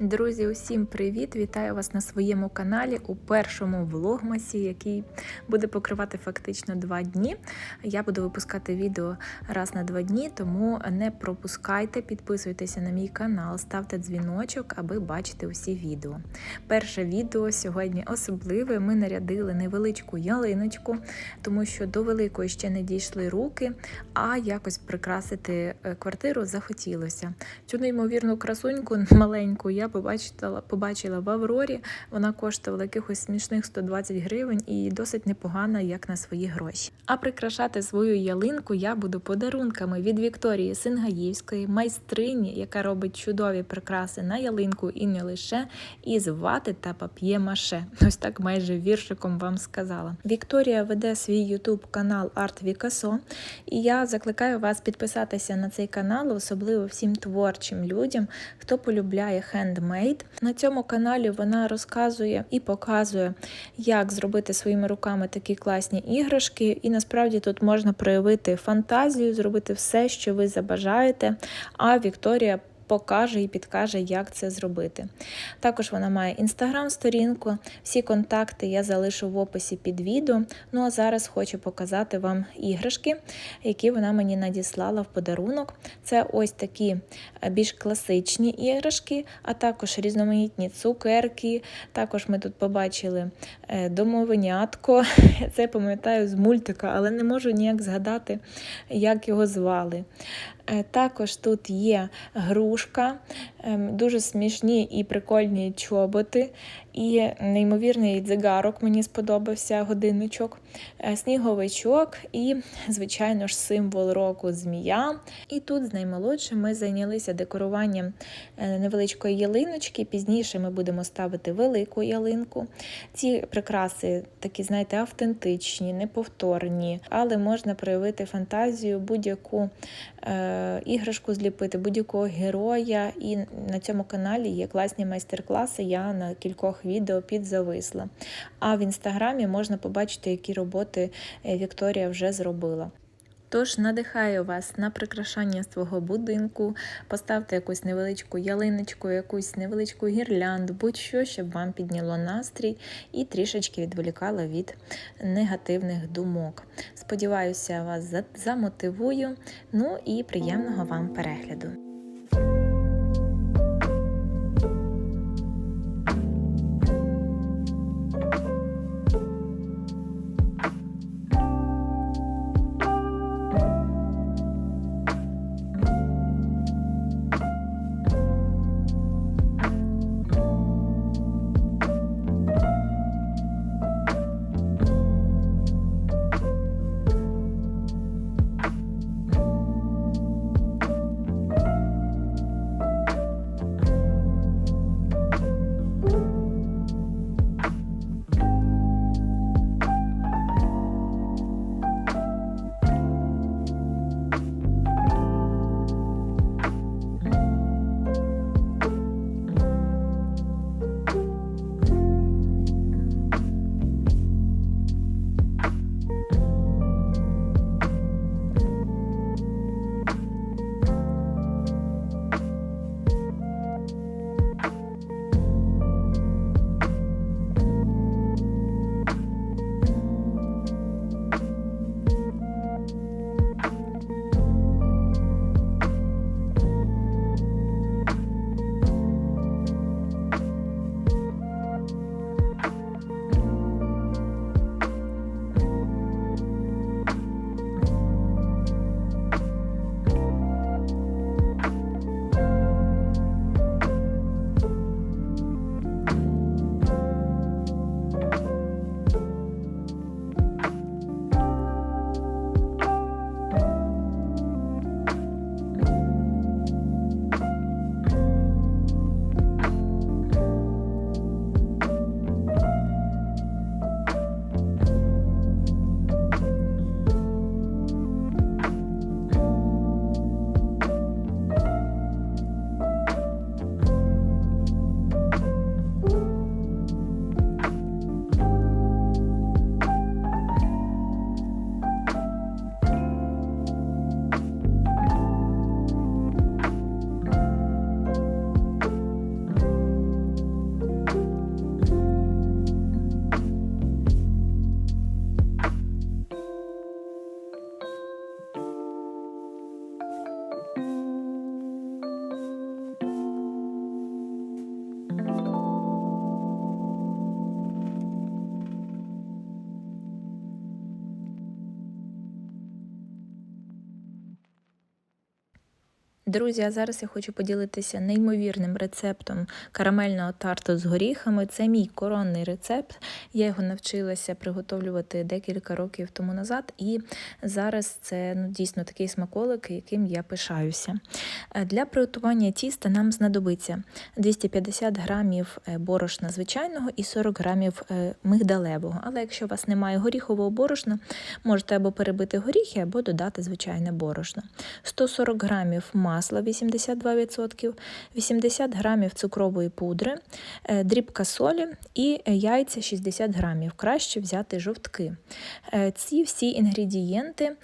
Друзі, усім привіт! Вітаю вас на своєму каналі у першому влогмасі, який буде покривати фактично два дні. Я буду випускати відео раз на два дні, тому не пропускайте, підписуйтеся на мій канал, ставте дзвіночок, аби бачити усі відео. Перше відео сьогодні особливе. Ми нарядили невеличку ялиночку, тому що до великої ще не дійшли руки, а якось прикрасити е, квартиру захотілося. Цю неймовірну красуньку маленьку я побачила, побачила в Аврорі. Вона коштувала якихось смішних 120 гривень і досить непогана, як на свої гроші. А прикрашати свою ялинку я буду подарунками від Вікторії Сингаївської, майстрині, яка робить чудові прикраси на ялинку і не лише із вати та пап'є-маше. Ось так майже віршиком вам сказала. Вікторія веде свій ютуб канал Арт Вікасо, і я закликаю вас підписатися на цей канал, особливо всім творчим людям, хто полюбляє хендмейд. На цьому каналі вона розказує і показує, як зробити своїми руками такі класні іграшки. І насправді тут можна проявити фантазію, зробити все, що ви забажаєте. А Вікторія покаже і підкаже, як це зробити. Також вона має інстаграм-сторінку, всі контакти я залишу в описі під відео. Ну а зараз хочу показати вам іграшки, які вона мені надіслала в подарунок. Це ось такі е, більш класичні іграшки, а також різноманітні цукерки. Також ми тут побачили е, домовенятко. Це пам'ятаю з мультика, але не можу ніяк згадати, як його звали. Е, Також тут є грушка, ем, дуже смішні і прикольні чоботи, і неймовірний дзигарок мені сподобався годинничок, е, сніговичок і, звичайно ж, символ року змія. І тут з наймолодшим ми зайнялися декоруванням е, невеличкої ялиночки. Пізніше ми будемо ставити велику ялинку. Ці прикраси такі, знаєте, автентичні, неповторні, але можна проявити фантазію, будь-яку е, іграшку зліпити, будь-якого героя. І на цьому каналі є класні майстер-класи. Я на кількох відео підзависла. А в інстаграмі можна побачити, які роботи е, Вікторія вже зробила. Тож надихаю вас на прикрашання свого будинку, поставте якусь невеличку ялиночку, якусь невеличку гірлянду, будь-що, щоб вам підняло настрій і трішечки відволікало від негативних думок. Сподіваюся, вас замотивую. Ну і приємного вам перегляду. Друзі, а зараз я хочу поділитися неймовірним рецептом карамельного тарту з горіхами. Це мій коронний рецепт. Я його навчилася приготовлювати декілька років тому назад, і зараз це ну, дійсно такий смаколик, яким я пишаюся. Е, Для приготування тіста нам знадобиться 250 грамів е, борошна звичайного і 40 грамів е, мигдалевого. Але якщо у вас немає горіхового борошна, можете або перебити горіхи, або додати звичайне борошно. 140 грамів масла 82%, 80 грамів цукрової пудри, е, дрібка солі і яйця 60 грамів. Краще взяти жовтки. Е, Ці всі інгредієнти,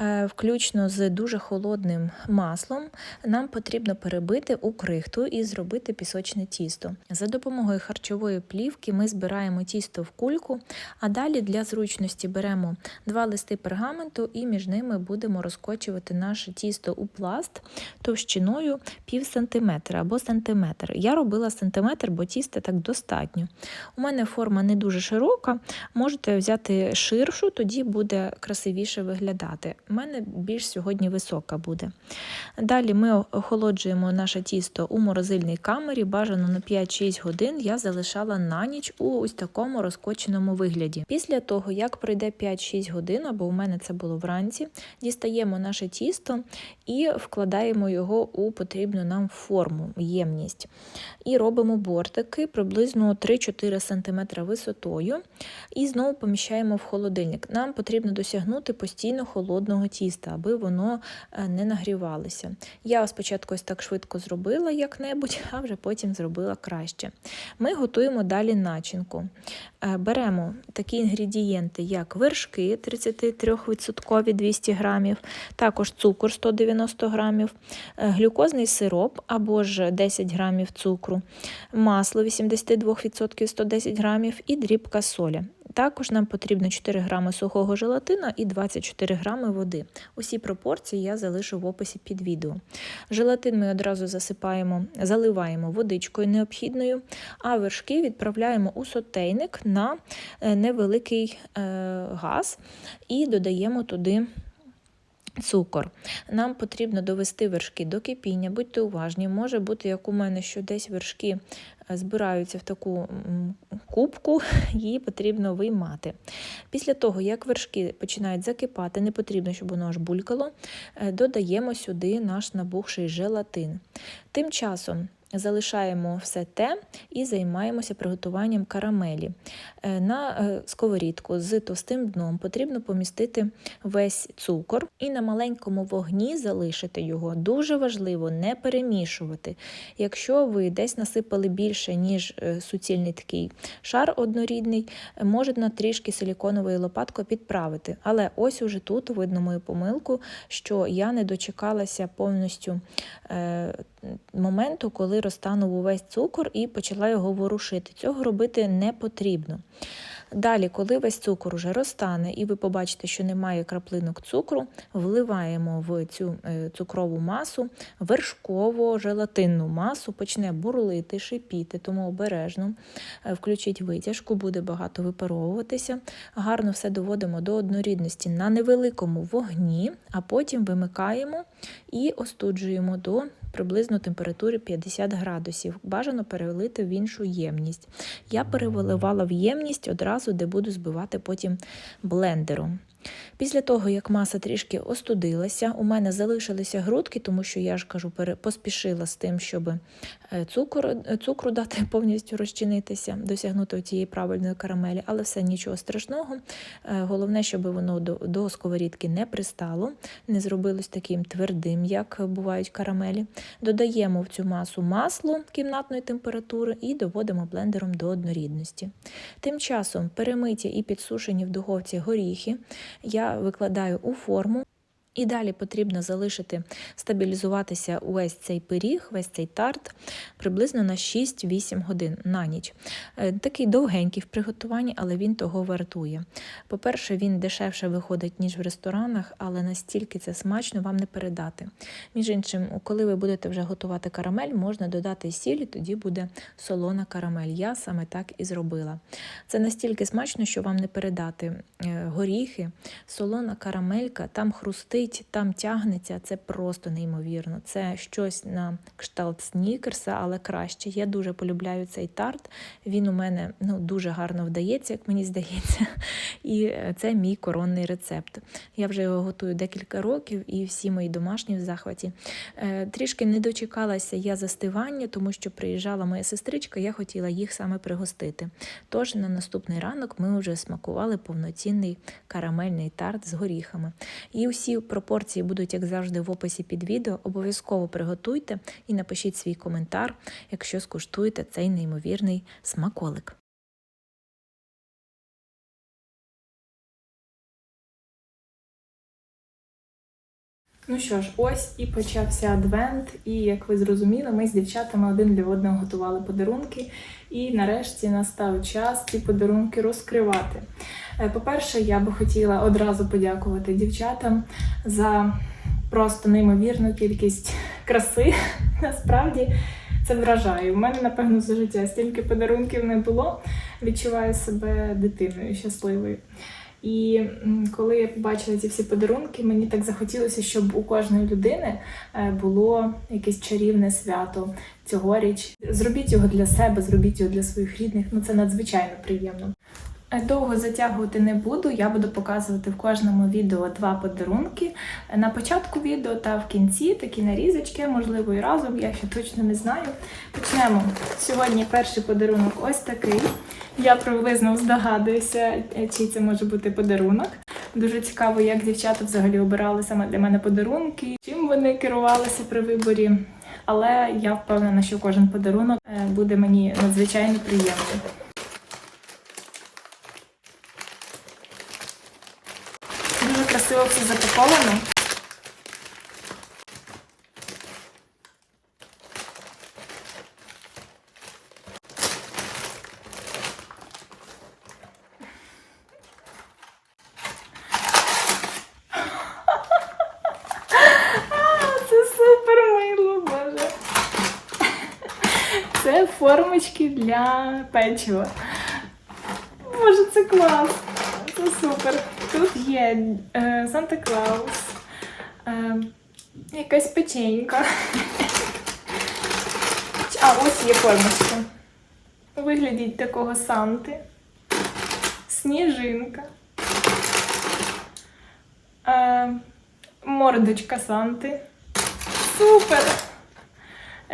е, включно з дуже холодним маслом, нам потрібно перебити у крихту і зробити пісочне тісто. За допомогою харчової плівки ми збираємо тісто в кульку, а далі для зручності беремо два листи пергаменту і між ними будемо розкочувати наше тісто у пласт товщиною пів сантиметра або сантиметр. Я робила сантиметр, бо тіста так достатньо. У мене форма не дуже широка, можете взяти ширшу, тоді буде красивіше виглядати. У мене більш сьогодні висока буде. Далі ми охолоджуємо наше тісто у морозильній камері, бажано на 5-6 годин я залишала на ніч у ось такому розкоченому вигляді. Після того, як пройде 5-6 годин, або у мене це було вранці, дістаємо наше тісто і вкладаємо його у потрібну нам форму, ємність. І робимо бортики приблизно 3-4 см висотою. І знову поміщаємо в холодильник. Нам потрібно досягнути постійно холодного тіста, аби воно е, не нагрівалося. Я спочатку ось так швидко зробила як-небудь, а вже потім зробила краще. Ми готуємо далі начинку. Е, Беремо такі інгредієнти, як вершки 33% 200 грамів, також цукор 190 грамів, глюкозний сироп або ж 10 грамів цукру, масло 82% 110 грамів і дрібка солі. Також нам потрібно 4 грами сухого желатина і 24 грами води. Усі пропорції я залишу в описі під відео. Желатин ми одразу засипаємо, заливаємо водичкою необхідною, а вершки відправляємо у сотейник на е, невеликий е, газ і додаємо туди. Цукор. Нам потрібно довести вершки до кипіння, будьте уважні, може бути, як у мене, що десь вершки е, збираються в таку кубку, її потрібно виймати. Після того, як вершки починають закипати, не потрібно, щоб воно аж булькало, е, додаємо сюди наш набухший желатин. Тим часом залишаємо все те і займаємося приготуванням карамелі. Е, На е, сковорідку з товстим дном потрібно помістити весь цукор і на маленькому вогні залишити його. Дуже важливо не перемішувати. Якщо ви десь насипали більше, ніж е, суцільний такий шар однорідний, можна трішки силіконовою лопаткою підправити. Але ось уже тут видно мою помилку, що я не дочекалася повністю моменту, коли розтанув увесь цукор і почала його ворушити. Цього робити не потрібно. Далі, коли весь цукор уже розтане, і ви побачите, що немає краплинок цукру, вливаємо в цю е, цукрову масу вершково желатинну масу, почне бурлити, шипіти, тому обережно е, включіть витяжку, буде багато випаровуватися. Гарно все доводимо до однорідності на невеликому вогні, а потім вимикаємо і остуджуємо до приблизно температурі 50 градусів. Бажано перелити в іншу ємність. Я переливала в ємність одразу, де буду збивати потім блендером. Після того, як маса трішки остудилася, у мене залишилися грудки, тому що я ж кажу, поспішила з тим, щоб е, цукор, цукру дати повністю розчинитися, досягнути цієї правильної карамелі, але все нічого страшного. Е, головне, щоб воно до, до сковорідки не пристало, не зробилось таким твердим, як бувають карамелі. Додаємо в цю масу масло кімнатної температури і доводимо блендером до однорідності. Тим часом перемиті і підсушені в духовці горіхи я викладаю у форму. І далі потрібно залишити стабілізуватися увесь цей пиріг, весь цей тарт приблизно на 6-8 годин на ніч. Е, такий довгенький в приготуванні, але він того вартує. По-перше, він дешевше виходить, ніж в ресторанах, але настільки це смачно вам не передати. Між іншим, коли ви будете вже готувати карамель, можна додати сіль, тоді буде солона карамель. Я саме так і зробила. Це настільки смачно, що вам не передати е, горіхи, солона карамелька, там хрустить летить, там тягнеться, це просто неймовірно. Це щось на кшталт снікерса, але краще. Я дуже полюбляю цей тарт. Він у мене ну, дуже гарно вдається, як мені здається. І е, це мій коронний рецепт. Я вже його готую декілька років, і всі мої домашні в захваті. Е, Трішки не дочекалася я застивання, тому що приїжджала моя сестричка, я хотіла їх саме пригостити. Тож на наступний ранок ми вже смакували повноцінний карамельний тарт з горіхами. І усі пропорції будуть, як завжди, в описі під відео. Обов'язково приготуйте і напишіть свій коментар, якщо скуштуєте цей неймовірний смаколик. Ну що ж, ось і почався адвент, і як ви зрозуміли, ми з дівчатами один для одного готували подарунки. І нарешті настав час ці подарунки розкривати. Е, По-перше, я би хотіла одразу подякувати дівчатам за просто неймовірну кількість краси. Насправді це вражає. У мене, напевно, за життя стільки подарунків не було. Відчуваю себе дитиною щасливою. І коли я побачила ці всі подарунки, мені так захотілося, щоб у кожної людини е, було якесь чарівне свято цьогоріч. Зробіть його для себе, зробіть його для своїх рідних. Ну це надзвичайно приємно. Е, Довго затягувати не буду. Я буду показувати в кожному відео два подарунки. Е, На початку відео та в кінці такі нарізочки, можливо, і разом, я ще точно не знаю. Почнемо. Сьогодні перший подарунок ось такий. Я приблизно здогадуюся, е, чий це може бути подарунок. Дуже цікаво, як дівчата взагалі обирали саме для мене подарунки, чим вони керувалися при виборі. Але я впевнена, що кожен подарунок буде мені надзвичайно приємний. Дуже красиво все запаковано. Це формочки для печива. Боже, це клас. Це супер. Тут є е, Санта Клаус, е, якась печенька. А, ось є формочка. У вигляді такого Санти. Сніжинка. Е, мордочка Санти. Супер!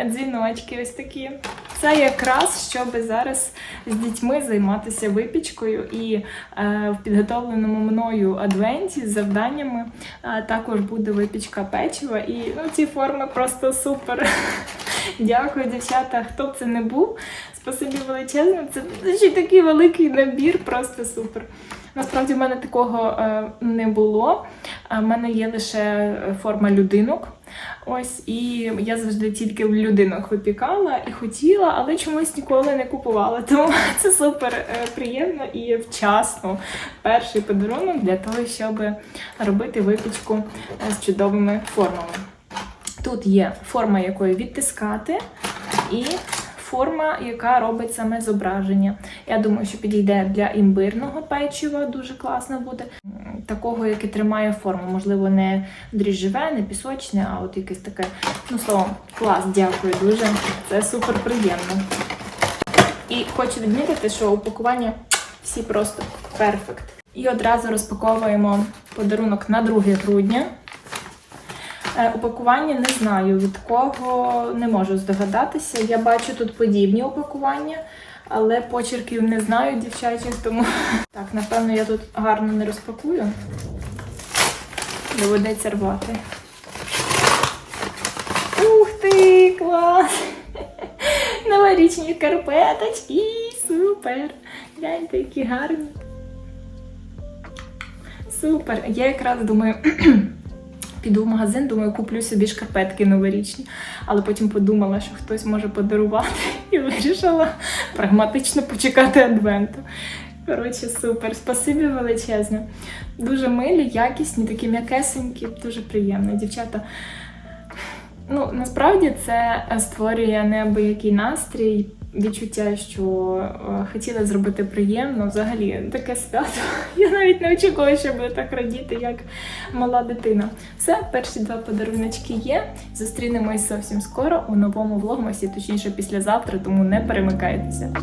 Дзвіночки ось такі. Це якраз, щоб зараз з дітьми займатися випічкою і е, в підготовленому мною адвенті з завданнями е, також буде випічка печива. І ну, ці форми просто супер. Дякую, дівчата. Хто б це не був, спасибі величезне. Це ще такий великий набір, просто супер. Насправді в мене такого е, не було. У мене є лише форма людинок. Ось, і я завжди тільки в людинок випікала і хотіла, але чомусь ніколи не купувала. Тому це супер е, приємно і вчасно. Перший подарунок для того, щоб робити випічку з чудовими формами. Тут є форма, якою відтискати, і форма, яка робить саме зображення. Я думаю, що підійде для імбирного печива, дуже класно буде. Такого, яке тримає форму. Можливо, не дріжджеве, не пісочне, а от якесь таке. Ну, словом, клас, дякую дуже. Це супер приємно. І хочу відмітити, що упакування всі просто перфект. І одразу розпаковуємо подарунок на 2 грудня. Е, Упакування не знаю від кого, не можу здогадатися. Я бачу тут подібні упакування, але почерків не знаю дівчачих, тому так, напевно, я тут гарно не розпакую. Доведеться рвати. Ух ти, клас! Новорічні карпеточки, супер! Гляньте, які гарні. Супер! Я якраз думаю. Піду в магазин, думаю, куплю собі шкарпетки новорічні, але потім подумала, що хтось може подарувати, і вирішила прагматично почекати адвенту. Коротше, супер, спасибі величезне. Дуже милі, якісні, такі м'якесенькі, дуже приємно. Дівчата Ну, насправді це створює неабиякий настрій, відчуття, що хотіла хотіли зробити приємно. Взагалі таке свято. Я навіть не очікувала, що буду так радіти, як мала дитина. Все, перші два подаруночки є. Зустрінемось зовсім скоро у новому влогмасі, точніше післязавтра, тому не перемикайтеся.